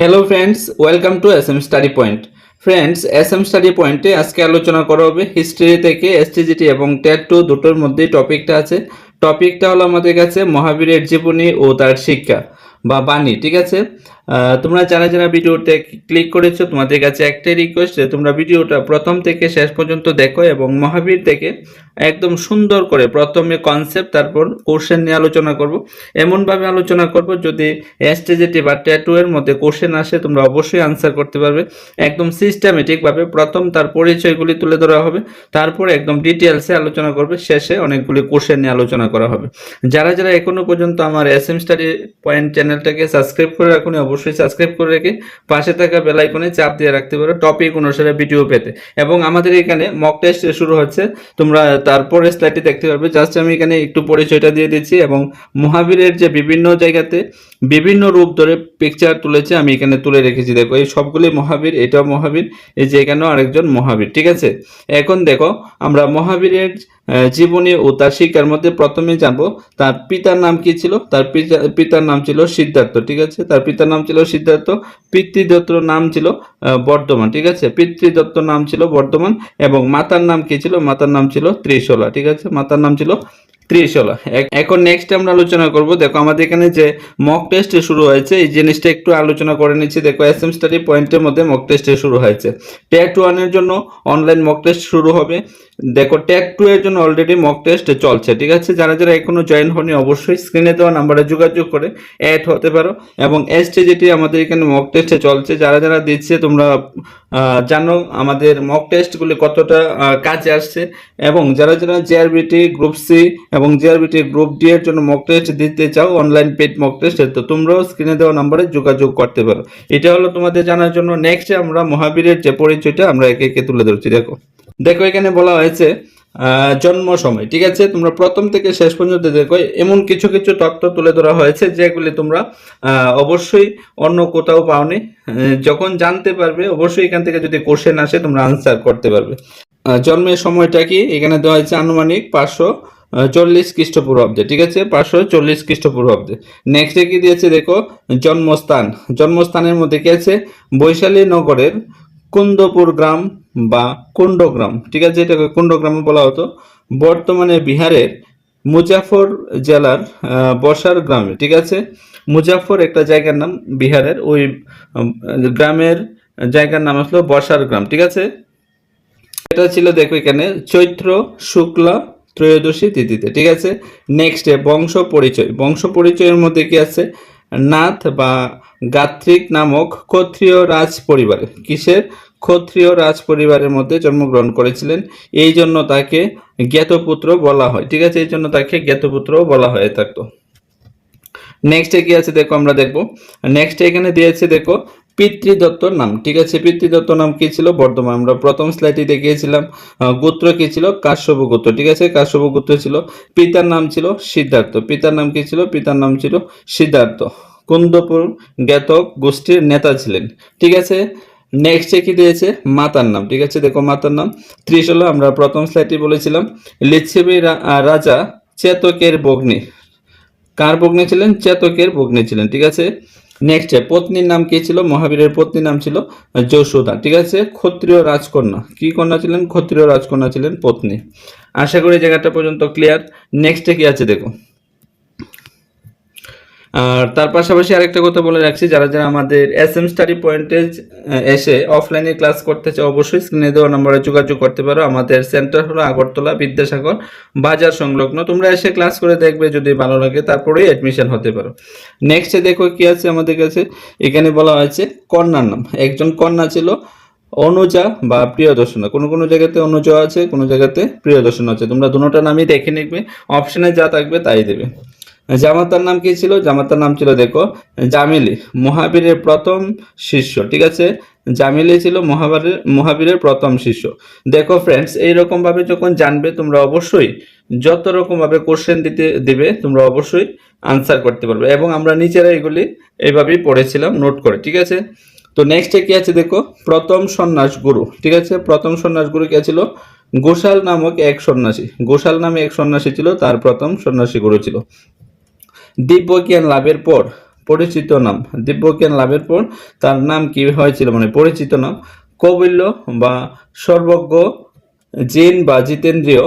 Hello friends welcome to S M study point friends S M study পয়েন্টে আজকে আলোচনা করা হবে হিস্ট্রি থেকে এসটিজিটি এবং টেট টু দুটোর মধ্যে টপিকটা আছে। টপিকটা হলো আমাদের কাছে মহাবীরের জীবনী ও তার শিক্ষা বা বাণী, ঠিক আছে? তোমরা যারা যারা ভিডিওতে ক্লিক করেছ, তোমাদের কাছে একটাই রিকোয়েস্ট যে তোমরা ভিডিওটা প্রথম থেকে শেষ পর্যন্ত দেখো এবং মহাবীর থেকে একদম সুন্দর করে প্রথমে কনসেপ্ট তারপর কোশ্চেন নিয়ে আলোচনা করব। এমনভাবে আলোচনা করব যদি এসটিজিটি বা ট্যাটু এর মধ্যে কোশ্চেন আসে, তোমরা অবশ্যই আনসার করতে পারবে। একদম সিস্টেমেটিকভাবে প্রথম তার পরিচয়গুলি তুলে ধরা হবে, তারপর একদম ডিটেলসে আলোচনা করবে, শেষে অনেকগুলি কোশ্চেন নিয়ে আলোচনা করা হবে। যারা যারা এখনও পর্যন্ত আমার এস এম স্টাডি পয়েন্ট চ্যানেলটাকে সাবস্ক্রাইব করে রাখুন, অবশ্যই সাবস্ক্রাইব করে রেখে পাশে থাকা বেল আইকনে চাপ দিয়ে রাখতে পারো টপিক অনুসারে ভিডিও পেতে। এবং আমাদের এখানে মক টেস্ট শুরু হচ্ছে। তোমরা তারপরে স্লাইডটি দেখতে পারবে। জাস্ট আমি এখানে একটু পরিচয়টা দিয়ে দিচ্ছি এবং মহাবীরের যে বিভিন্ন জায়গাতে বিভিন্ন রূপ ধরে পিকচার তুলেছে আমি এখানে তুলে রেখেছি। দেখো, এই সবগুলি মহাবীর, এটাও মহাবীর, এই যে এখানেও আরেকজন মহাবীর। ঠিক আছে? এখন দেখো, আমরা মহাবীরের জীবনী ও তার শিক্ষার মধ্যে প্রথমে জানব, তার পিতার নাম কি ছিল? তার পিতা পিতার নাম ছিল সিদ্ধার্থ, ঠিক আছে? তার পিতার নাম ছিল সিদ্ধার্থ, পিতৃদত্ত নাম ছিল বর্ধমান, ঠিক আছে? পিতৃদত্ত নাম ছিল বর্ধমান এবং মাতার নাম কি ছিল? মাতার নাম ছিল ত্রিশলা, ঠিক আছে? মাতার নাম ছিল ত্রিশলা। এখন নেক্সট আমরা আলোচনা করব, দেখো আমাদের এখানে যে মক টেস্ট শুরু হয়েছে, এই জিনিসটা একটু আলোচনা করে নিচ্ছি। দেখো এস এম স্টাডি পয়েন্টের মধ্যে মক টেস্ট শুরু হয়েছে। টেট ওয়ানের জন্য অনলাইন মক টেস্ট শুরু হবে। দেখো টেট টু এর জন্য অলরেডি মক টেস্ট চলছে, ঠিক আছে? যারা যারা এখনও জয়েন হয়নি, অবশ্যই স্ক্রিনে দেওয়া নাম্বারে যোগাযোগ করে অ্যাড হতে পারো। এবং এস যেটি আমাদের এখানে মক টেস্টে চলছে, যারা যারা দিচ্ছে, তোমরা জানো আমাদের মক টেস্টগুলি কতটা কাজে আসছে। এবং যারা যারা জেআরবিটি গ্রুপ সি এবং জেআরবিটি গ্রুপ ডি এর জন্য মক টেস্ট দিতে চাও অনলাইন পেড মক টেস্ট তো তোমরাও স্ক্রিনে দেওয়া নাম্বারে যোগাযোগ করতে পারো। এটা হলো তোমাদের জানার জন্য। নেক্সট আমরা মহাবীরের যে পরিচয়টা, আমরা একে একে তুলে ধরছি, দেখো। দেখো, এখানে বলা হয়েছে জন্ম সময়, ঠিক আছে? তোমরা প্রথম থেকে শেষ পর্যন্ত দেখো, এমন কিছু কিছু তথ্য তুলে ধরা হয়েছে যেগুলি তোমরা অবশ্যই অন্য কোথাও পাওনি। যখন জানতে পারবে, অবশ্যই এখান থেকে যদি কোশ্চেন আসে, তোমরা আনসার করতে পারবে। জন্মের সময়টা কি? এখানে দেওয়া হয়েছে আনুমানিক পাঁচশো চল্লিশ খ্রিস্টপূর্বাব্দে ঠিক আছে? পাঁচশো চল্লিশ খ্রিস্টপূর্বাব্দে নেক্সটে কি দিয়েছে দেখো? জন্মস্থান। জন্মস্থানের মধ্যে কি আছে? বৈশালী নগরের কুন্দপুর গ্রাম বা কুণ্ডগ্রাম, ঠিক আছে, এটাকে কুণ্ডগ্রামে বলা হতো। বর্তমানে বিহারের মুজাফর জেলার বসার গ্রামে, ঠিক আছে? মুজাফর একটা জায়গার নাম বিহারের, ওই গ্রামের জায়গার নাম আসলো বসার গ্রাম, ঠিক আছে? এটা ছিল, দেখো এখানে, চৈত্র শুক্লা ত্রয়োদশী তিথিতে, ঠিক আছে? নেক্সট বংশ পরিচয়, বংশ পরিচয়ের মধ্যে কি আছে? নাথ বা গাত্রিক নামক ক্ষত্রিয় রাজ পরিবারে, কিসের? ক্ষত্রিয় রাজ পরিবারের মধ্যে জন্মগ্রহণ করেছিলেন। এই জন্য তাকে জ্ঞাতপুত্র বলা হয়। ঠিক আছে? এই জন্য তাকে জ্ঞাতপুত্র বলা হয়ে থাকতো। নেক্সটে কি আছে দেখো আমরা দেখব। নেক্সট এখানে দিয়েছে দেখো পিতৃদত্তর নাম। ঠিক আছে? পিতৃদত্ত নাম কি ছিল? বর্ধমান আমরা প্রথম স্লাইডে দেখিয়েছিলাম গোত্র কি ছিল? কাশ্যপ গোত্র। ঠিক আছে? কাশ্যপ গোত্র ছিল। পিতার নাম ছিল সিদ্ধার্থ। পিতার নাম কি ছিল? পিতার নাম ছিল সিদ্ধার্থ। কুন্দপুর জ্ঞাতক গোষ্ঠীর নেতা ছিলেন। ঠিক আছে? নেক্সটে কি দিয়েছে? মাতার নাম, ঠিক আছে? দেখো মাতার নাম। ত্রিশলা আমরা প্রথম স্লাইডে বলেছিলাম। লিচ্ছেবি রাজা চেতকের বগ্নি কার বগ্নি ছিলেন? চেতকের বগ্নি ছিলেন, ঠিক আছে? নেক্সট পত্নীর নাম কি ছিল? মহাবীরের পত্নীর নাম ছিল যশোদা, ঠিক আছে? ক্ষত্রিয় রাজকন্যা। কি কন্যা ছিলেন? ক্ষত্রিয় রাজকন্যা ছিলেন পত্নী। আশা করি জায়গাটা পর্যন্ত ক্লিয়ার নেক্সটে কি আছে দেখো? আর তার পাশাপাশি আরেকটা কথা বলে রাখছি, যারা যারা আমাদের এস এম স্টাডি পয়েন্টে এসে অফলাইনে ক্লাস করতে চাও, অবশ্যই স্ক্রিনে দেওয়া নম্বরে যোগাযোগ করতে পারো। আমাদের সেন্টার হলো আগরতলা বিদ্যাসাগর বাজার সংলগ্ন। তোমরা এসে ক্লাস করে দেখবে যদি ভালো লাগে, তারপরেই অ্যাডমিশন হতে পারো। নেক্সটে দেখো কি আছে আমাদের কাছে। এখানে বলা হয়েছে কন্যার নাম। একজন কন্যা ছিল, অনুজা বা প্রিয়দর্শনা। কোনো কোনো জায়গাতে অনুজা আছে, কোনো জায়গাতে প্রিয়দর্শন আছে। তোমরা দুটোটা নামই দেখে নিবে। অপশনে যা থাকবে তাই দেবে। জামাতার নাম কি ছিল? জামাতার নাম ছিল, দেখো, জামিলি, মহাবীরের প্রথম শিষ্য, ঠিক আছে? জামিলি ছিল মহাবীরের মহাবীরের প্রথম শিষ্য। দেখো ফ্রেন্ডস এইরকম ভাবে যখন জানবে, তোমরা অবশ্যই যত রকম ভাবে কোশ্চেন দিতে, দিবে, তোমরা অবশ্যই আনসার করতে পারবে। এবং আমরা নিজেরা এগুলি এইভাবেই পড়েছিলাম নোট করে, ঠিক আছে? তো নেক্সটে কি আছে, দেখো, প্রথম সন্ন্যাস গুরু, ঠিক আছে? প্রথম সন্ন্যাস গুরু কে ছিল? গোশাল নামক এক সন্ন্যাসী। গোশাল নামে এক সন্ন্যাসী ছিল, তার প্রথম সন্ন্যাসী গুরু ছিল। দিব্য জ্ঞান লাভের পর পরিচিত নাম। দিব্যজ্ঞান লাভের পর তার নাম কি হয়েছিল মানে পরিচিত নাম? কবিল্য বা সর্বজ্ঞ জিন বা জিতেন্দ্রীয়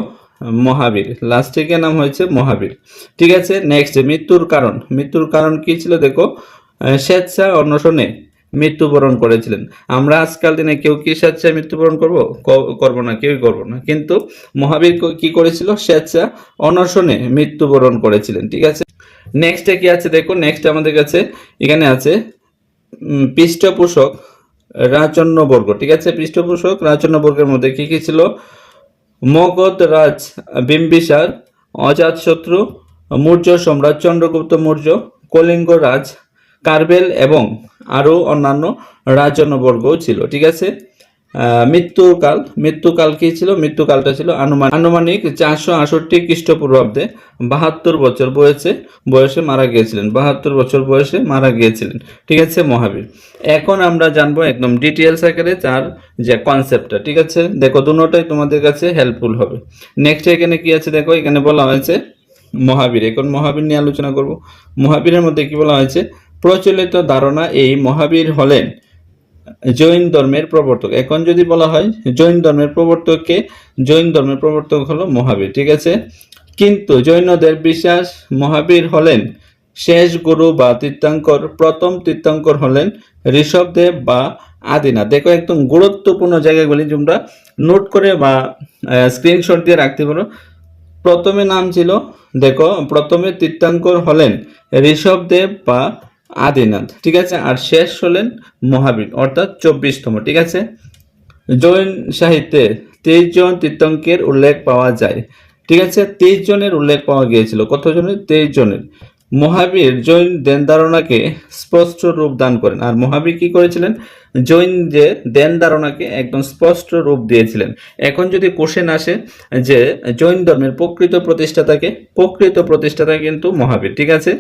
মহাবীর। লাস্টে নাম হয়েছে মহাবীর। ঠিক আছে নেক্সট মৃত্যুর কারণ। মৃত্যুর কারণ কি ছিল দেখো? স্বেচ্ছা অন্বেষণে মৃত্যুবরণ করেছিলেন। আমরা আজকাল দিনে কেউ কি স্বেচ্ছায় মৃত্যুবরণ করব? করব না, কেউই করব না। কিন্তু মহাবীর ক- করেছিল? স্বেচ্ছা অনশনে মৃত্যুবরণ করেছিলেন, ঠিক আছে? নেক্সটে কি আছে দেখো নেক্সট আমাদের কাছে এখানে আছে পৃষ্ঠপোষক রাজন্যবর্গ ঠিক আছে? পৃষ্ঠপোষক রাজন্যবর্গের মধ্যে কি কি ছিল? মগধ রাজ, বিম্বিসার অজাতশত্রু মৌর্য সম্রাট, চন্দ্রগুপ্ত মৌর্য, কলিঙ্গ রাজ, কার্বেল এবং আরও অন্যান্য রাজন্যবর্গও ছিল, ঠিক আছে? মৃত্যুকাল মৃত্যুকাল কি ছিল? মৃত্যুকালটা ছিল আনুমান আনুমানিক চারশো আষট্টি খ্রিস্টপূর্বাব্দে বাহাত্তর বছর বয়সে বয়সে মারা গিয়েছিলেন, বাহাত্তর বছর বয়সে মারা গিয়েছিলেন, ঠিক আছে, মহাবীর? এখন আমরা জানব একদম ডিটেলস আকারে তার যে কনসেপ্টটা ঠিক আছে? দেখো দুটোটাই তোমাদের কাছে হেল্পফুল হবে। নেক্সট এখানে কি আছে দেখো? এখানে বলা হয়েছে মহাবীর। এখন মহাবীর নিয়ে আলোচনা করব। মহাবীরের মধ্যে কি বলা হয়েছে? প্রচলিত ধারণা এই মহাবীর হলেন জৈন ধর্মের প্রবর্তক। এখন যদি বলা হয় জৈন ধর্মের প্রবর্তককে, জৈন ধর্মের প্রবর্তক হলো মহাবীর, ঠিক আছে? কিন্তু জৈনদের বিশ্বাস মহাবীর হলেন শেষ গুরু বা তীর্থাঙ্কর, প্রথম তীর্থাঙ্কর হলেন ঋষভদেব বা আদিনা দেখো একদম গুরুত্বপূর্ণ জায়গাগুলি তোমরা নোট করে বা স্ক্রিনশট দিয়ে রাখতে পারো। প্রথমে নাম ছিল, দেখো, প্রথমে তীর্থাঙ্কর হলেন ঋষভদেব বা আদিনাথ ঠিক আছে? আর শেষ হলেন মহাবীর, অর্থাৎ চব্বিশতম, ঠিক আছে? জৈন সাহিত্যে তেইশ জন তীর্থঙ্কের উল্লেখ পাওয়া যায়, ঠিক আছে? তেইশ জনের উল্লেখ পাওয়া গিয়েছিল। কত জনের? তেইশ জনের। মহাবীর জৈন দেন ধারণাকে স্পষ্ট রূপ দান করেন। আর মহাবীর কি করেছিলেন? জৈন যে দেন ধারণাকে একদম স্পষ্ট রূপ দিয়েছিলেন। এখন যদি কোশ্চেন আসে যে জৈন ধর্মের প্রকৃত প্রতিষ্ঠাতাকে প্রকৃত প্রতিষ্ঠাতা কিন্তু মহাবীর, ঠিক আছে?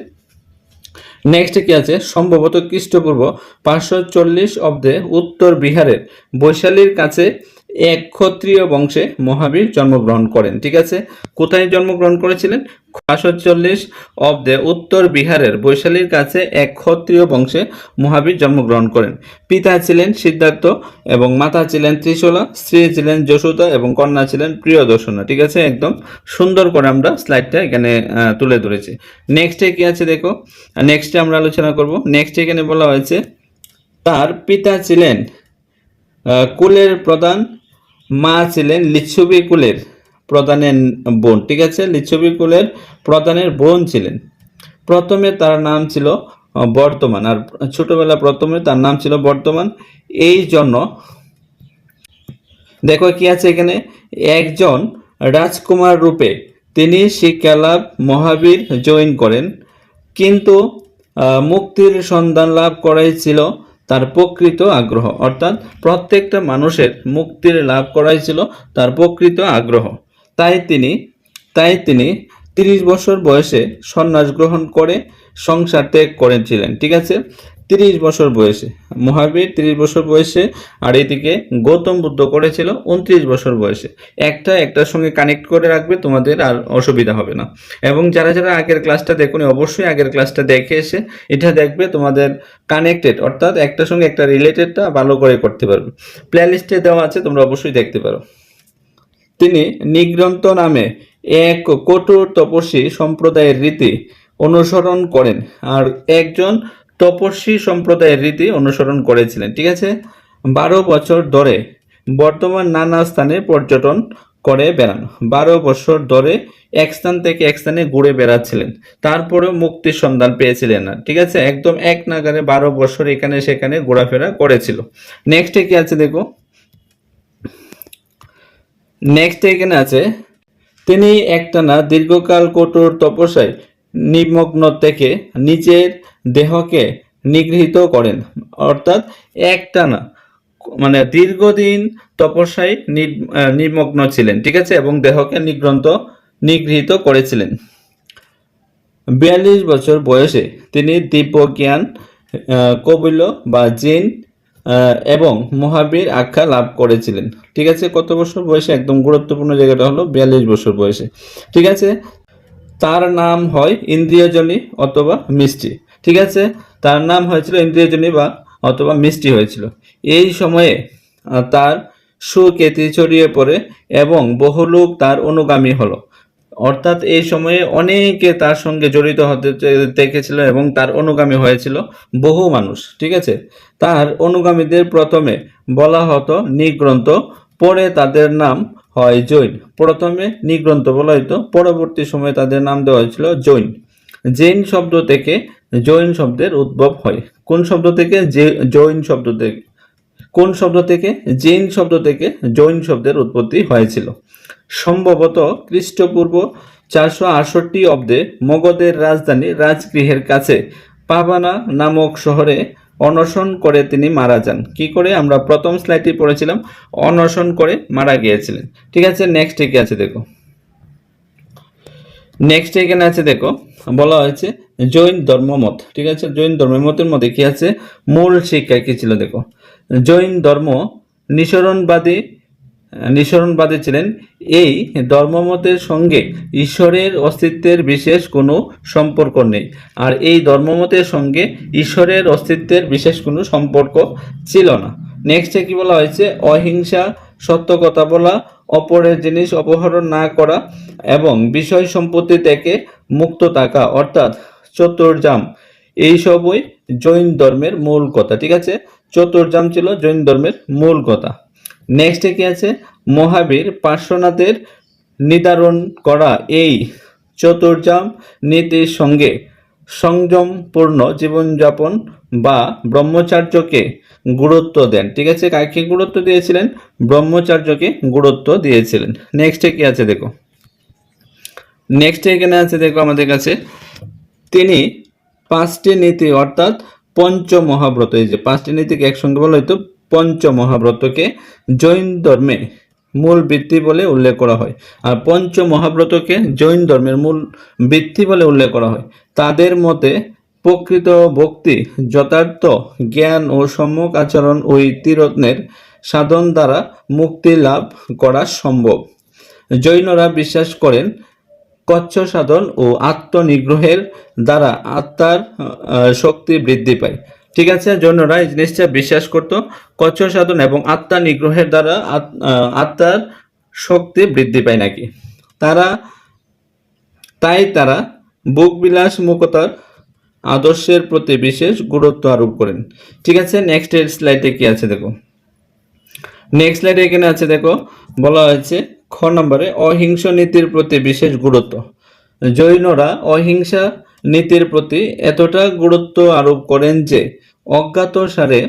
নেক্সট কি আছে? সম্ভবত খ্রিস্টপূর্ব পাঁচশো চল্লিশ অব্দে উত্তর বিহারের বৈশালীর কাছে এক ক্ষত্রিয় বংশে মহাবীর জন্মগ্রহণ করেন, ঠিক আছে? কোথায় জন্মগ্রহণ করেছিলেন? পাঁচশো চল্লিশ অব্দে উত্তর বিহারের বৈশালীর কাছে এক ক্ষত্রিয় বংশে মহাবীর জন্মগ্রহণ করেন। পিতা ছিলেন সিদ্ধার্থ এবং মাতা ছিলেন ত্রিশলা, স্ত্রী ছিলেন যশোদা এবং কন্যা ছিলেন প্রিয়দর্শনা, ঠিক আছে? একদম সুন্দর করে আমরা স্লাইডটা এখানে তুলে ধরেছি। নেক্সটে কি আছে দেখো? নেক্সটে আমরা আলোচনা করব। নেক্সট এখানে বলা হয়েছে, তার পিতা ছিলেন কুলের প্রধান মা ছিলেন লিচ্ছবি কুলের প্রধানের বোন, ঠিক আছে? লিচ্ছবি কুলের প্রধানের বোন ছিলেন। প্রথমে তার নাম ছিল বর্তমান। আর ছোটবেলা প্রথমে তার নাম ছিল বর্তমান। এই জন্য দেখো কি আছে এখানে। একজন রাজকুমার রূপে তিনি শিক্ষালাভ মহাবীর জয়েন করেন। কিন্তু মুক্তির সন্ধান লাভ করাই ছিল তার প্রকৃত আগ্রহ। অর্থাৎ প্রত্যেকটা মানুষের মুক্তির লাভ করাই ছিল তার প্রকৃত আগ্রহ। তাই তিনি তাই তিনি তিরিশ বছর বয়সে সন্ন্যাস গ্রহণ করে সংসার ত্যাগ করেছিলেন। ঠিক আছে? তিরিশ বছর বয়সে। মহাবীর তিরিশ বছর বয়সে আর এদিকে গৌতম বুদ্ধ করেছিল উনত্রিশ বছর বয়সে। একটা, একটার সঙ্গে কানেক্ট করে রাখবে তোমাদের আর অসুবিধা হবে না। এবং যারা যারা আগের ক্লাসটা দেখুনি, অবশ্যই আগের ক্লাসটা দেখে এসে এটা দেখবে তোমাদের কানেক্টেড অর্থাৎ একটার সঙ্গে একটা রিলেটেডটা ভালো করে করতে পারবে। প্লে লিস্টে দেওয়া আছে, তোমরা অবশ্যই দেখতে পারো। তিনি নিগ্রন্থ নামে এক কঠোর তপস্বী সম্প্রদায়ের রীতি অনুসরণ করেন। আর একজন তপস্বী সম্প্রদায়ের রীতি অনুসরণ করেছিলেন, ঠিক আছে? বারো বছর ধরে বর্তমান নানা স্থানে পর্যটন করে বেড়ান। বারো বছর ধরে এক স্থান থেকে এক স্থানে ঘুরে বেড়াচ্ছিলেন। তারপরেও মুক্তির সন্ধান পেয়েছিলেন না, ঠিক আছে? একদম এক নাগারে বারো বছর এখানে সেখানে ঘোরাফেরা করেছিল। নেক্সটে কি আছে দেখো? নেক্সট এখানে আছে, তিনি একটানা দীর্ঘকাল কঠোর তপস্যায় নিমগ্ন থেকে নিজের দেহকে নিগৃহীত করেন। অর্থাৎ একটানা মানে দীর্ঘদিন তপস্যায় নিমগ্ন ছিলেন, ঠিক আছে? এবং দেহকে নিগ্রন্ত নিগৃহীত করেছিলেন। বিয়াল্লিশ বছর বয়সে তিনি দিব্য জ্ঞান কবিল বা জিন এবং মহাবীর আখ্যা লাভ করেছিলেন। ঠিক আছে? কত বছর বয়সে? একদম গুরুত্বপূর্ণ জায়গাটা হলো বিয়াল্লিশ বছর বয়সে। ঠিক আছে? তার নাম হয় ইন্দ্রিয়জনী অথবা মিষ্টি। ঠিক আছে? তার নাম হয়েছিল ইন্দ্রিয়জনী বা অথবা মিষ্টি হয়েছিল। এই সময়ে তার সুকেতি ছড়িয়ে পড়ে এবং বহু লোক তার অনুগামী হলো। অর্থাৎ এই সময়ে অনেকে তার সঙ্গে জড়িত হতে দেখেছিল এবং তার অনুগামী হয়েছিল বহু মানুষ, ঠিক আছে? তার অনুগামীদের প্রথমে বলা হতো নিগ্রন্থ, পরে তাদের নাম হয় জৈন। প্রথমে নিগ্রন্থ বলা হতো, পরবর্তী সময়ে তাদের নাম দেওয়া হয়েছিল জৈন। জৈন শব্দ থেকে জৈন শব্দের উদ্ভব হয়। কোন শব্দ থেকে যে- জৈন শব্দ থেকে কোন শব্দ থেকে জৈন শব্দ থেকে জৈন শব্দের উৎপত্তি হয়েছিল? সম্ভবত খ্রিস্টপূর্ব চারশো আটষট্টি অব্দে মগধের রাজধানী রাজগৃহের কাছে পাবানা নামক শহরে অনশন করে তিনি মারা যান। কি করে? আমরা প্রথম স্লাইডটি পড়েছিলাম। অনশন করে মারা গিয়েছিলেন। ঠিক আছে? নেক্সট কি আছে দেখো? নেক্সট এখানে আছে দেখো, বলা হয়েছে জৈন ধর্মমত, ঠিক আছে? জৈন ধর্মমতের মধ্যে কি আছে? মূল শিক্ষা কি ছিল দেখো? জৈন ধর্ম নিঃসরণবাদী নিঃসরণবাদী ছিলেন। এই ধর্মমতের সঙ্গে ঈশ্বরের অস্তিত্বের বিশেষ কোনো সম্পর্ক নেই। আর এই ধর্মমতের সঙ্গে ঈশ্বরের অস্তিত্বের বিশেষ কোনো সম্পর্ক ছিল না। নেক্সটে কি বলা হয়েছে? অহিংসা সত্য কথা বলা অপরের জিনিস অপহরণ না করা এবং বিষয় সম্পত্তি থেকে মুক্ত থাকা, অর্থাৎ চতুর্জাম এইসবই জৈন ধর্মের মূল কথা, ঠিক আছে? চতুর্জাম ছিল জৈন ধর্মের মূল কথা। নেক্সটে কি আছে? মহাবীর পার্শ্বনাথের নির্ধারণ করা এই চতুর্জাম নীতির সঙ্গে সংযমপূর্ণ জীবনযাপন বা ব্রহ্মচার্যকে গুরুত্ব দেন। ঠিক আছে? কাকে গুরুত্ব দিয়েছিলেন? ব্রহ্মচার্যকে গুরুত্ব দিয়েছিলেন। নেক্সটে কি আছে দেখো? নেক্সট এখানে আছে দেখো আমাদের কাছে, তিনি পাঁচটি নীতি, অর্থাৎ পঞ্চ মহাব্রত এই যে পাঁচটি নীতিকে একসঙ্গে বলা হয়তো পঞ্চ মহাব্রতকে জৈন ধর্মে মূল বৃত্তি বলে উল্লেখ করা হয়। আর পঞ্চ মহাব্রতকে জৈন ধর্মের মূল বৃত্তি বলে উল্লেখ করা হয়। তাদের মতে, প্রকৃত ভক্তি, যথার্থ জ্ঞান ও সম্যক আচরণ ওই তীরত্নের সাধন দ্বারা মুক্তি লাভ করা সম্ভব। জৈনরা বিশ্বাস করেন, কচ্ছ সাধন ও আত্মনিগ্রহের দ্বারা আত্মার শক্তি বৃদ্ধি পায়। ঠিক আছে জৈনরা এই জিনিসটা বিশ্বাস করত। কচ্ছ সাধন এবং আত্মা নিগ্রহের দ্বারা আত- আত্মার শক্তি বৃদ্ধি পায় নাকি? তারা, তাই তারা বুকবিলাস মুখতার আদর্শের প্রতি বিশেষ গুরুত্ব আরোপ করেন। ঠিক আছে নেক্সট স্লাইডে কি আছে দেখো? নেক্সট স্লাইডে এখানে আছে দেখো, বলা হয়েছে খ নম্বরে অহিংস নীতির প্রতি বিশেষ গুরুত্ব। জৈনরা অহিংসা নীতির প্রতি এতটা গুরুত্ব আরোপ করেন যে অজ্ঞাত সারে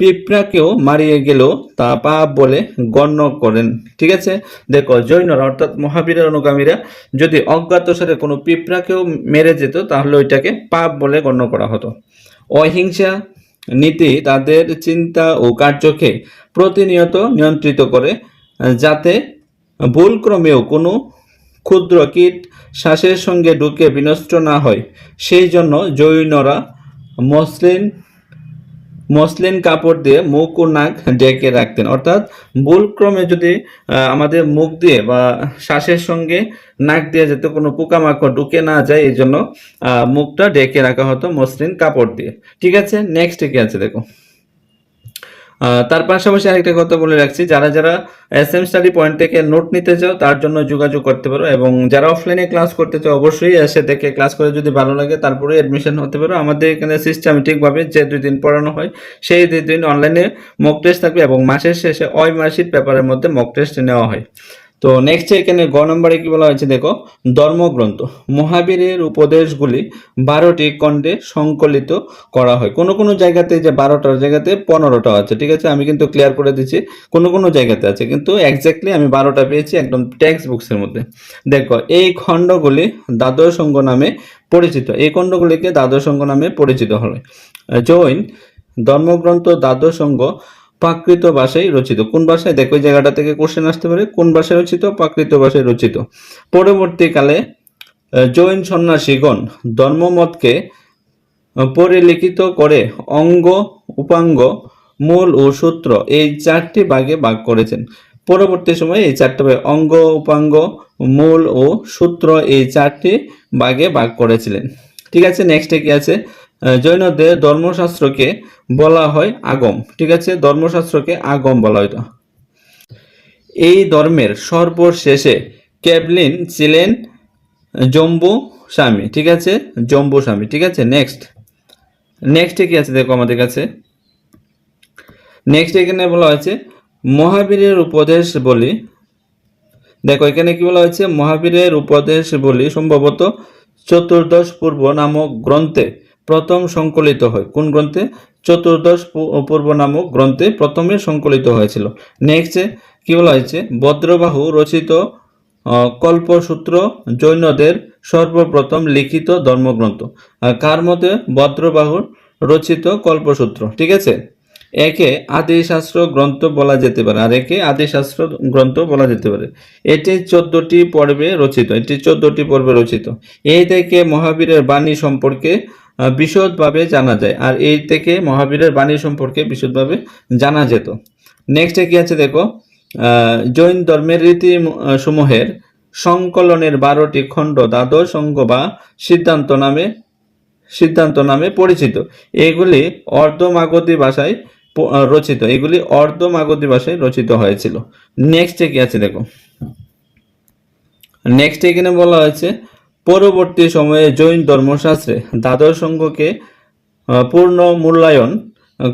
পিঁপড়াকেও মারিয়ে গেলেও তা পাপ বলে গণ্য করেন। ঠিক আছে? দেখো জৈনরা অর্থাৎ মহাবীরের অনুগামীরা যদি অজ্ঞাত সারে কোনো পিঁপড়াকেও মেরে যেত, তাহলে ওইটাকে পাপ বলে গণ্য করা হতো। অহিংসা নীতি তাদের চিন্তা ও কার্যকে প্রতিনিয়ত নিয়ন্ত্রিত করে, যাতে ভুলক্রমেও কোনো ক্ষুদ্র কীট শ্বাসের সঙ্গে ঢুকে বিনষ্ট না হয়। সেই জন্য জৈনরা মসলিন মসলিন কাপড় দিয়ে মুখ ও নাক ডেকে রাখতেন। অর্থাৎ ভুলক্রমে যদি আমাদের মুখ দিয়ে বা শ্বাসের সঙ্গে নাক দিয়ে যাতে কোনো পোকামাকড় ঢুকে না যায়, এই জন্য মুখটা ডেকে রাখা হতো মসলিন কাপড় দিয়ে। ঠিক আছে? নেক্সট কি আছে দেখো? তার পাশাপাশি আরেকটা কথা বলে রাখছি, যারা যারা এস এম স্টাডি পয়েন্ট থেকে নোট নিতে চাও, তার জন্য যোগাযোগ করতে পারো এবং যারা অফলাইনে ক্লাস করতে চাও, অবশ্যই এসে দেখে ক্লাস করে যদি ভালো লাগে, তারপরে অ্যাডমিশন হতে পারো। আমাদের এখানে সিস্টেমেটিকভাবে যে দুই দিন পড়ানো হয়, সেই দুই দিন অনলাইনে মক টেস্ট থাকবে এবং মাসের শেষে ওই মাসিক পেপারের মধ্যে মক টেস্ট নেওয়া হয়। তো নেক্সট এখানে গ নম্বরে কি বলা হয়েছে দেখো, ধর্মগ্রন্থ। মহাবীরের উপদেশগুলি বারোটি খণ্ডে সংকলিত করা হয়। কোনো কোনো জায়গাতে যে বারোটার জায়গাতে পনেরোটা আছে, ঠিক আছে? আমি কিন্তু ক্লিয়ার করে দিচ্ছি, কোনো কোনো জায়গাতে আছে, কিন্তু এক্স্যাক্টলি আমি বারোটা পেয়েছি একদম টেক্সট বুকসের মধ্যে। দেখো, এই খণ্ডগুলি দ্বাদশ সঙ্গ নামে পরিচিত। এই খণ্ডগুলিকে দ্বাদশ সঙ্গ নামে পরিচিত হয়। জৈন ধর্মগ্রন্থ দ্বাদশ সঙ্গ প্রাকৃত ভাষায় রচিত। কোন ভাষায়? দেখো জায়গাটা থেকে কোশ্চেন আসতে পারে। কোন ভাষায় রচিত? প্রাকৃত ভাষায় রচিত। পরবর্তীকালে জৈন সন্ন্যাসীগণ ধর্মমতকে পরিলিখিত করে অঙ্গ, উপাঙ্গ, মূল ও সূত্র এই চারটি ভাগে ভাগ করেছেন। পরবর্তী সময়ে এই চারটি ভাগে অঙ্গ, উপাঙ্গ, মূল ও সূত্র এই চারটি ভাগে ভাগ করেছিলেন। ঠিক আছে নেক্সটে কি আছে? জৈনদের ধর্মশাস্ত্রকে বলা হয় আগম। ঠিক আছে? ধর্মশাস্ত্রকে আগম বলা হয় এই ধর্মের সর্বশেষে ক্যাবলিন ছিলেন জম্বু স্বামী। ঠিক আছে? জম্বু স্বামী। ঠিক আছে? নেক্সট নেক্সটে কি আছে দেখো আমাদের কাছে? নেক্সট এখানে বলা হয়েছে মহাবীরের উপদেশ বলি। দেখো, এখানে কি বলা হয়েছে? মহাবীরের উপদেশ বলি সম্ভবত চতুর্দশ পূর্ব নামক গ্রন্থে। প্রথম সংকলিত হয়। কোন গ্রন্থে? চতুর্দশ পূর্ব নামক গ্রন্থে প্রথমে সংকলিত হয়েছিল। নেক্সটে কি বলা হয়েছে? ভদ্রবাহু রচিত কল্পসূত্র জৈনদের সর্বপ্রথম লিখিত ধর্মগ্রন্থ। কার মতে? ভদ্রবাহুর রচিত কল্পসূত্র। ঠিক আছে? একে আদিশাস্ত্র গ্রন্থ বলা যেতে পারে। আর একে আদিশাস্ত্র গ্রন্থ বলা যেতে পারে। এটি চোদ্দটি পর্বে রচিত। এটি চোদ্দটি পর্বে রচিত। এই থেকে মহাবীরের বাণী সম্পর্কে বিশদভাবে জানা যায়। আর এই থেকে মহাবীরের বাণী সম্পর্কে বিশদভাবে জানা যেত। নেক্সটে কি আছে দেখো? জৈন ধর্মের রীতি সমূহের সংকলনের বারোটি খণ্ড দ্বাদশ অঙ্গ বা সিদ্ধান্ত নামে সিদ্ধান্ত নামে পরিচিত। এগুলি অর্ধমাগধী ভাষায় রচিত। এগুলি অর্ধমাগধী ভাষায় রচিত হয়েছিল। নেক্সটে কি আছে দেখো? নেক্সট এখানে বলা হয়েছে পরবর্তী সময়ে জৈন ধর্মশাস্ত্রে দ্বাদশ আহ, পূর্ণ মূল্যায়ন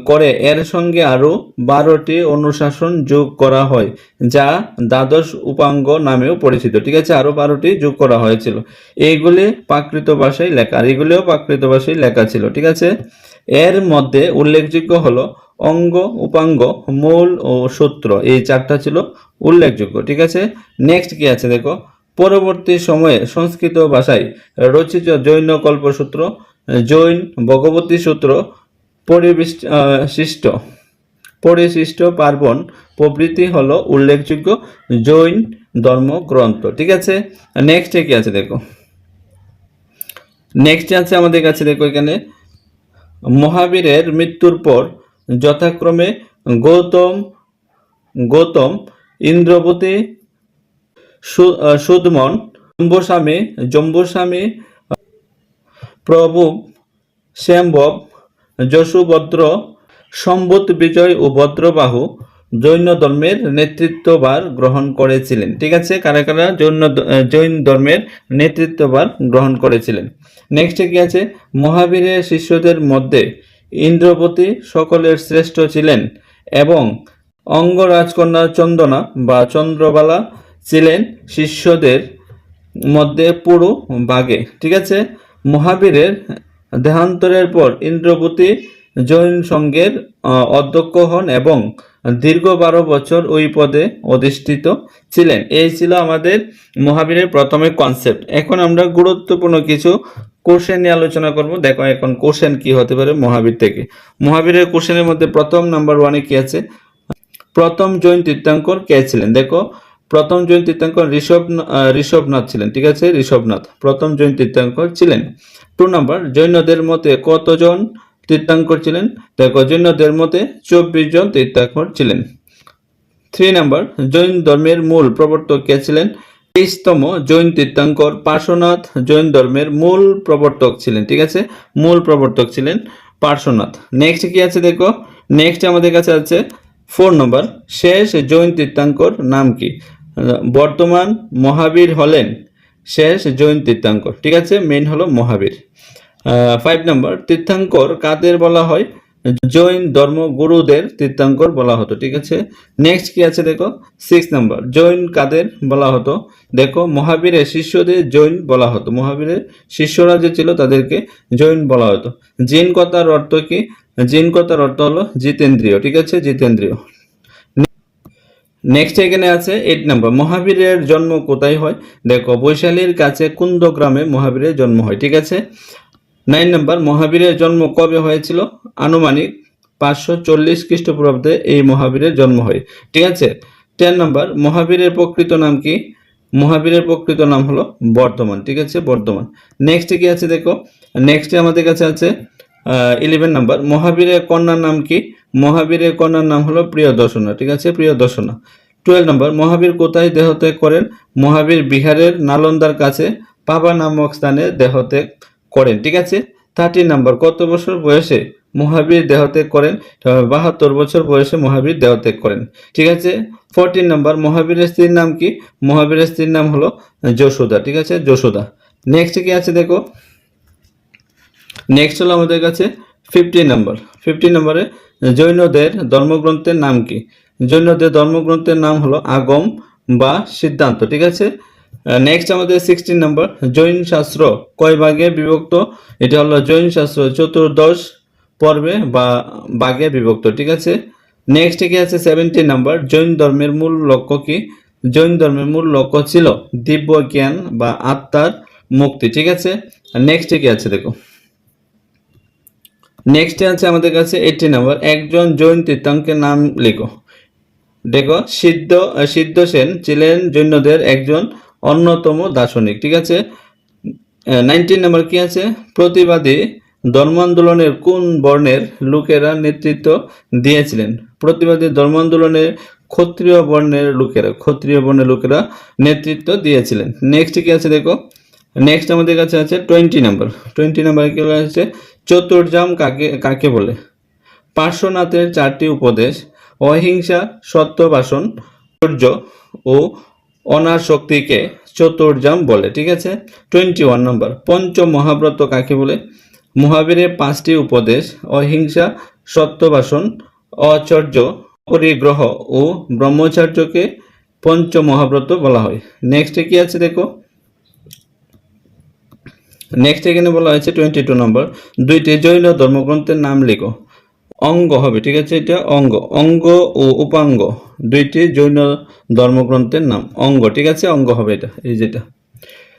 করে। এর সঙ্গে আরও বারোটি অনুশাসন যোগ করা হয় যা দ্বাদশ উপাঙ্গ নামেও পরিচিত। ঠিক আছে আরও বারোটি যোগ করা হয়েছিল। এইগুলি প্রাকৃত ভাষায় লেখা আর এগুলিও প্রাকৃত ভাষায় লেখা ছিল। ঠিক আছে? এর মধ্যে উল্লেখযোগ্য হলো অঙ্গ উপাঙ্গ মূল ও সূত্র। এই চারটা ছিল উল্লেখযোগ্য। ঠিক আছে? নেক্সট কি আছে দেখো? পরবর্তী সময়ে সংস্কৃত ভাষায় রচিত জৈন কল্পসূত্র, জৈন ভগবতী সূত্র পরিবিষ্ট শিষ্ট পরিশিষ্ট পার্বণ প্রভৃতি হলো উল্লেখযোগ্য জৈন ধর্মগ্রন্থ। ঠিক আছে? নেক্সট কি আছে দেখো? নেক্সট আছে আমাদের কাছে দেখো এখানে, মহাবীরের মৃত্যুর পর যথাক্রমে গৌতম গৌতম ইন্দ্রবতী সুদমন, জম্বুস্বামী জম্বুস্বামী প্রভু, শ্যামবব, যশুভদ্র সম্বত বিজয় ও ভদ্রবাহু জৈন ধর্মের নেতৃত্ববার গ্রহণ করেছিলেন। ঠিক আছে? কারা কারা জৈন জৈন ধর্মের নেতৃত্ববার গ্রহণ করেছিলেন? নেক্সটে কি আছে? মহাবীরের শিষ্যদের মধ্যে ইন্দ্রপতি সকলের শ্রেষ্ঠ ছিলেন এবং অঙ্গরাজকন্যা চন্দনা বা চন্দ্রবালা ছিলেন শিষ্যদের মধ্যে পুরো বাগে ঠিক আছে? মহাবীরের দেহান্তরের পর ইন্দ্রপতি জৈন সংঘের অধ্যক্ষ হন এবং দীর্ঘ বারো বছর ওই পদে অধিষ্ঠিত ছিলেন। এই ছিল আমাদের মহাবীরের প্রথমে কনসেপ্ট এখন আমরা গুরুত্বপূর্ণ কিছু কোশ্চেন নিয়ে আলোচনা করব। দেখো এখন কোশ্চেন কি হতে পারে মহাবীর থেকে। মহাবীরের কোশ্চেনের মধ্যে প্রথম নাম্বার ওয়ানে কি আছে? প্রথম জৈন তীর্থাঙ্কর কে ছিলেন? দেখো প্রথম জৈন তীর্থাঙ্কর ঋষভ ঋষভনাথ ছিলেন, ঠিক আছে? ঋষভনাথ, প্রথম জৈন তীর্থাঙ্কর ছিলেন। টু নাম্বার, জৈনদের মতে কতজন তীর্থাঙ্কর ছিলেন? দেখো, জৈনদের মতে চব্বিশ জন তীর্থাঙ্কর ছিলেন। থ্রি নাম্বার, জৈন ধর্মের মূল প্রবর্তক কে ছিলেন? তেইশতম জৈন তীর্থাঙ্কর পার্শ্বনাথ। জৈন ধর্মের মূল প্রবর্তক ছিলেন, ঠিক আছে? মূল প্রবর্তক ছিলেন পার্শ্বনাথ। নেক্সট কি আছে দেখো? নেক্সট আমাদের কাছে আছে। ফোর নম্বর, শেষ জৈন তীর্থাঙ্কর নাম কি? বর্তমান মহাবীর হলেন শেষ জৈন তীর্থাঙ্কর। ঠিক আছে মেন হলো মহাবীর। ফাইভ নম্বর তীর্থাঙ্কর কাদের বলা হয়? জৈন ধর্ম গুরুদের তীর্থাঙ্কর বলা হতো, ঠিক আছে? নেক্সট কি আছে দেখো? সিক্স নম্বর জৈন কাদের বলা হতো? দেখো, মহাবীরের শিষ্যদের জৈন বলা হতো। মহাবীরের শিষ্যরা যে ছিল তাদেরকে জৈন বলা হতো। জিন কথার অর্থ কি? জিন কথার অর্থ হলো জিতেন্দ্রীয়, ঠিক আছে? জিতেন্দ্রীয়। নেক্সট এখানে আছে এইট নাম্বার মহাবীরের জন্ম কোথায় হয়? দেখো, বৈশালীর কাছে কুন্দ গ্রামে মহাবীরের জন্ম হয়, ঠিক আছে? নাইন নাম্বার মহাবীরের জন্ম কবে হয়েছিল? আনুমানিক পাঁচশো চল্লিশ খ্রিস্টপূর্বাব্দে এই মহাবীরের জন্ম হয়, ঠিক আছে? টেন নাম্বার মহাবীরের প্রকৃত নাম কি? মহাবীরের প্রকৃত নাম হলো বর্ধমান, ঠিক আছে? বর্ধমান। নেক্সট কি আছে দেখো? নেক্সটে আমাদের কাছে আছে ইলেভেন নাম্বার মহাবীরের কন্যার নাম কি? মহাবীরের কন্যার নাম হলো প্রিয়দর্শনা, ঠিক আছে? প্রিয়দর্শনা। টুয়েলভ নাম্বার মহাবীর কোথায় দেহত্যাগ করেন? মহাবীর বিহারের নালন্দার কাছে, পাবা নামক স্থানে দেহত্যাগ করেন, ঠিক আছে? থার্টিন নাম্বার কত বছর বয়সে মহাবীর দেহত্যাগ করেন? বাহাত্তর বছর বয়সে মহাবীর দেহত্যাগ করেন, ঠিক আছে? ফোরটিন নাম্বার মহাবীরের স্ত্রীর নাম কি? মহাবীরের স্ত্রীর নাম হলো যশোদা, ঠিক আছে? যশোদা। নেক্সট কি আছে দেখো? নেক্সট হলো আমাদের কাছে ফিফটি নাম্বার ফিফটি নাম্বারে জৈনদের ধর্মগ্রন্থের নাম কি? জৈনদের ধর্মগ্রন্থের নাম হলো আগম বা সিদ্ধান্ত, ঠিক আছে? নেক্সট আমাদের সিক্সটিন নাম্বার জৈন শাস্ত্র, কয় ভাগে বিভক্ত? এটা হলো জৈন শাস্ত্র চতুর্দশ পর্বে বা ভাগে বিভক্ত, ঠিক আছে? নেক্সট কি আছে সেভেন্টিন নাম্বার জৈন ধর্মের মূল লক্ষ্য কি? জৈন ধর্মের মূল লক্ষ্য ছিল দিব্য জ্ঞান বা আত্মার মুক্তি, ঠিক আছে? নেক্সট কি আছে দেখো? নেক্সট আছে আমাদের কাছে এইটি নাম্বার একজন জৈন তীর্থাঙ্কের নাম লিখো। দেখো, সিদ্ধ সিদ্ধ সেন ছিলেন জৈনদের একজন অন্যতম দার্শনিক, ঠিক আছে? নাইনটিন নাম্বার কি আছে? প্রতিবাদী ধর্ম আন্দোলনের কোন বর্ণের লোকেরা নেতৃত্ব দিয়েছিলেন? প্রতিবাদী ধর্ম আন্দোলনের ক্ষত্রিয় বর্ণের লোকেরা ক্ষত্রিয় বর্ণের লোকেরা নেতৃত্ব দিয়েছিলেন। নেক্সট কি আছে দেখো? নেক্সট আমাদের কাছে আছে টোয়েন্টি নাম্বার টোয়েন্টি নাম্বার কি আছে? চতুর্জাম কাকে কাকে বলে? পার্শ্বনাথের চারটি উপদেশ, অহিংসা, সত্যবাসন সূর্য ও অনাশক্তিকে চতুর্জাম বলে, ঠিক আছে? টোয়েন্টি ওয়ান নম্বর পঞ্চ মহাব্রত কাকে বলে? মহাবীরের পাঁচটি উপদেশ, অহিংসা, সত্যবাসন, অচর্য, পরিগ্রহ ও ব্রহ্মচার্যকে পঞ্চ মহাব্রত বলা হয়। নেক্সটে কি আছে দেখো? নেক্সট এখানে বলা হয়েছে টোয়েন্টি টু নম্বর দুইটি জৈন ধর্মগ্রন্থের নাম লিখো। অঙ্গ হবে, ঠিক আছে? এটা অঙ্গ। অঙ্গ ও উপাঙ্গ। দুইটি জৈন ধর্মগ্রন্থের নাম। অঙ্গ, ঠিক আছে? অঙ্গ হবে এটা, এই যেটা।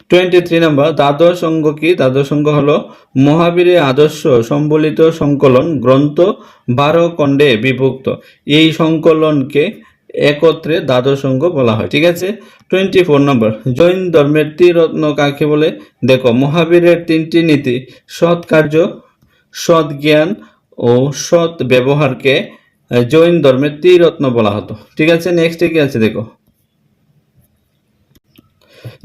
টোয়েন্টি থ্রি নাম্বার দ্বাদশ অঙ্গ কি? দ্বাদশ অঙ্গ হলো মহাবীরের আদর্শ সম্বলিত সংকলন, গ্রন্থ বারো খণ্ডে বিভক্ত। এই সংকলনকে একত্রে দ্বাদশ অঙ্গ বলা হয়, ঠিক আছে? টোয়েন্টি ফোর নম্বর জৈন ধর্মের ত্রিরত্ন কাকে বলে? দেখো, মহাবীরের তিনটি নীতি, সৎ কার্য, সৎ জ্ঞান ও সৎ ব্যবহারকে জৈন ধর্মের ত্রিরত্ন বলা হতো, ঠিক আছে? নেক্সট কি আছে দেখো?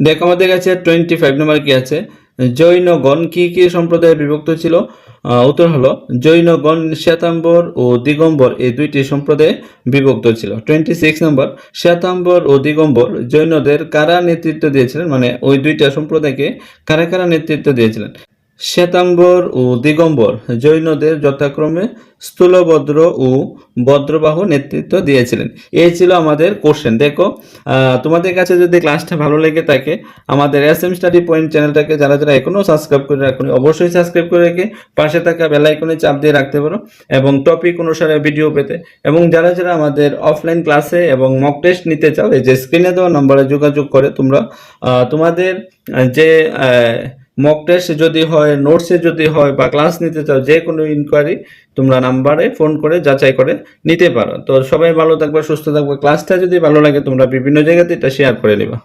দেখো, আমাদের কাছে টোয়েন্টি ফাইভ নম্বর কি আছে? জৈনগণ কি কি সম্প্রদায়ে বিভক্ত ছিল? উত্তর হলো জৈনগণ শ্বেতাম্বর ও দিগম্বর এই দুইটি সম্প্রদায়ে বিভক্ত ছিল। টোয়েন্টি সিক্স নম্বর, শ্বেতাম্বর ও দিগম্বর জৈনদের কারা নেতৃত্ব দিয়েছিলেন? মানে ওই দুইটা সম্প্রদায়কে কারা কারা নেতৃত্ব দিয়েছিলেন? শ্বেতাম্বর ও দিগম্বর জৈনদের যথাক্রমে স্থূলভদ্র ও ভদ্রবাহু নেতৃত্ব দিয়েছিলেন। এই ছিল আমাদের কোশ্চেন দেখো তোমাদের কাছে যদি ক্লাসটা ভালো লেগে থাকে, আমাদের এস এম স্টাডি পয়েন্ট চ্যানেলটাকে যারা যারা এখনও সাবস্ক্রাইব করে রাখুন অবশ্যই সাবস্ক্রাইব করে রেখে পাশে থাকা বেল আইকনে চাপ দিয়ে রাখতে পারো এবং টপিক অনুসারে ভিডিও পেতে। এবং যারা যারা আমাদের অফলাইন ক্লাসে এবং মক টেস্ট নিতে চাও, এই যে স্ক্রিনে দেওয়া নম্বরে যোগাযোগ করে তোমরা তোমাদের যে মক টেস্ট যদি হয় নোটসে যদি হয় বা ক্লাস নিতে চাও, যে কোনো ইনকোয়ারি তোমরা নাম্বারে ফোন করে যাচাই করে নিতে পারো। তো সবাই ভালো থাকবে, সুস্থ থাকবে। ক্লাসটা যদি ভালো লাগে, তোমরা বিভিন্ন জায়গাতে এটা শেয়ার করে নেবা।